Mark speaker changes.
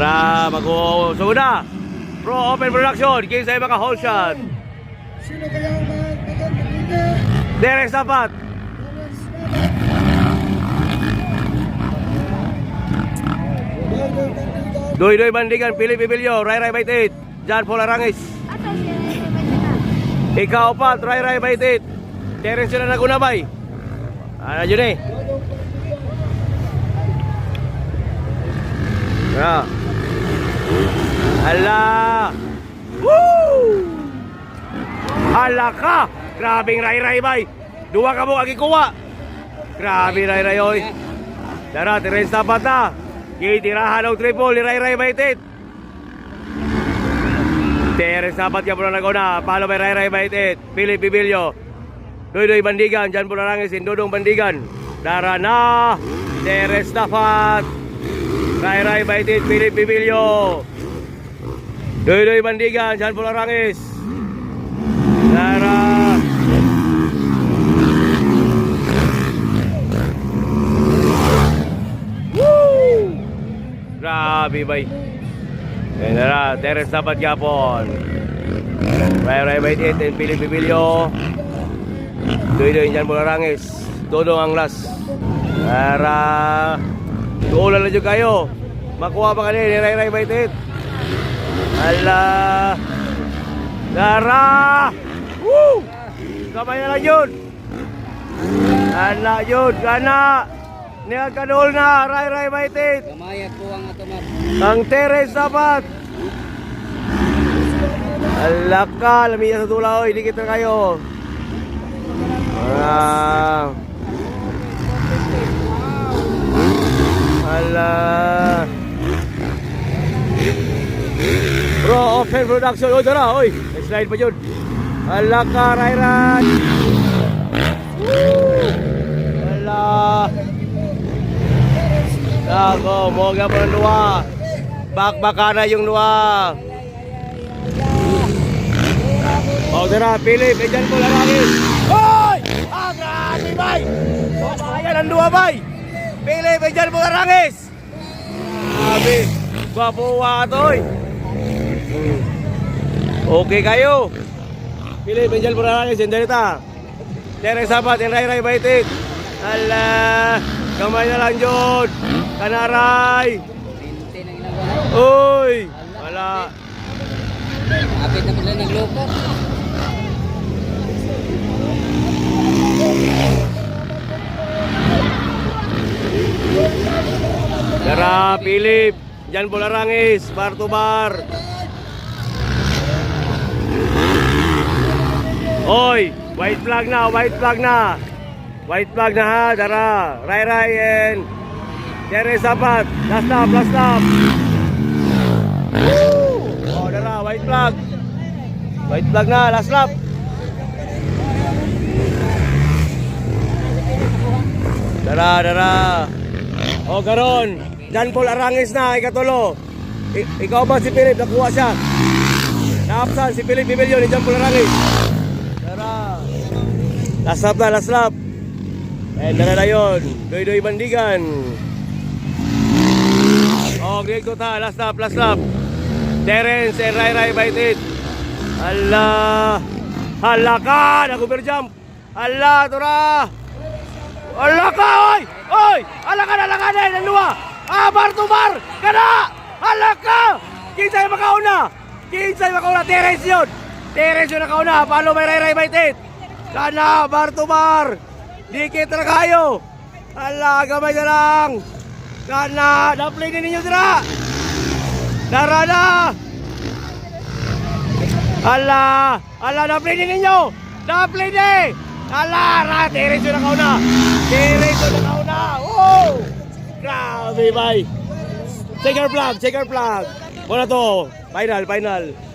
Speaker 1: Para mag-usog na. Pro Open Production, king sa mga whole shot.
Speaker 2: Sino kaya ang dito?
Speaker 1: Derek Sapat. Doy Doy Bandigan, Pili Pibilyo, Ray Ray Baitit, John Paul Arangis. Ikaw pa, Ray Ray Baitit. Terence na nagunabay. Ano yun eh? Ya. Hala! Woo! Hala ka! Grabing Ray Ray bay. Dua ka mo kuha. Grabe Ray Ray oy. Dara, tapat na. Gitirahan ng triple ni Ray Ray Baitit. Terence tapat ka muna naguna. Palo may Ray Ray Baitit. Philip Bibilyo. Doy Bandigan. Diyan po narangis. Indodong Bandigan. Dara na. Terence tapat. Ray Ray Baitit. Philip Bibilyo. Doy Doy Bandigan. Diyan po narangis. Dara. Woo! Grabe bay. Ayan na na, Terence dapat yapon. Ray Ray Bait 8 and Pili Pibilyo. Doy doy dyan mula rangis. Dodong ang las. Para tuulan na dyan kayo. Makuha pa kanina ni Ray Ray Bait 8. Ala. Dara! Woo! Kamay na lang yun. Ala yun, gana. Niya kanol na, Ray Ray Bait 8.
Speaker 3: Kamayat po ang atomat.
Speaker 1: Ang Teres dapat. Ala ka, lamiya sa tula oy, dikit na kayo. Ah. Ala. Bro, open production. Oy, tara, oy. Slide pa yun. Ala ka, Rayran. Woo! Ala. Ako, moga ng luwa. Bakbaka na yung luwa. O, tara, Philip, dyan ko lalaki. Hoy! Ah, grabe, bay! Ayan ang luwa, bay! Philip, eh, dyan mo larangis! Grabe, gwapo to, oy. Okay kayo. Philip, eh, dyan mo larangis, yung dalita. Tere sapat, yung ray-ray baitit. Ala, kamay na lang, Jod. Kanaray.
Speaker 3: 20 na ginagawa.
Speaker 1: Uy! Wala.
Speaker 3: Kapit na pala nagloko.
Speaker 1: Philip. Diyan po larangis. Bar to bar. Oy! White flag na, white flag na. White flag na ha, tara. Ray Ray and Tere Sapat. Last lap, last. Woo! Oh, tara, white flag. White flag na, last lap. Tara, tara. O karon, John Paul Arangis na, ikatulo. I- ikaw ba si Philip? Nakuha siya. Naapsan si Philip Bibilyo ni John Paul Arangis. Tara. Last lap na, last lap. Eh, dala na yun. Doy-doy bandigan. O, grade ko ta. Last lap, last lap. Terence and Rai Rai Baitit. Allah. Hala ka! Nag-over jump. Allah, tura. Ala ka, oy! Oy! Ala ka na, ala ka na, naluwa! Ah, bar to bar! Kana! Ala ka! Kinsay makauna! Kinsay makauna! Teres yun! Teres yun nakauna! Palo may ray-ray baitit! Kana! Bar to bar! Dikit na kayo! Ala, gamay na lang! Kana! Na-play din ninyo dira! Dara na! Ala! Ala, na-play din ninyo! Na-play din! Ala! Ra! Teres yun nakauna! Teres yun nakauna! Grabe, bay! Check your plug! Check your plug! Wala to! Final, final!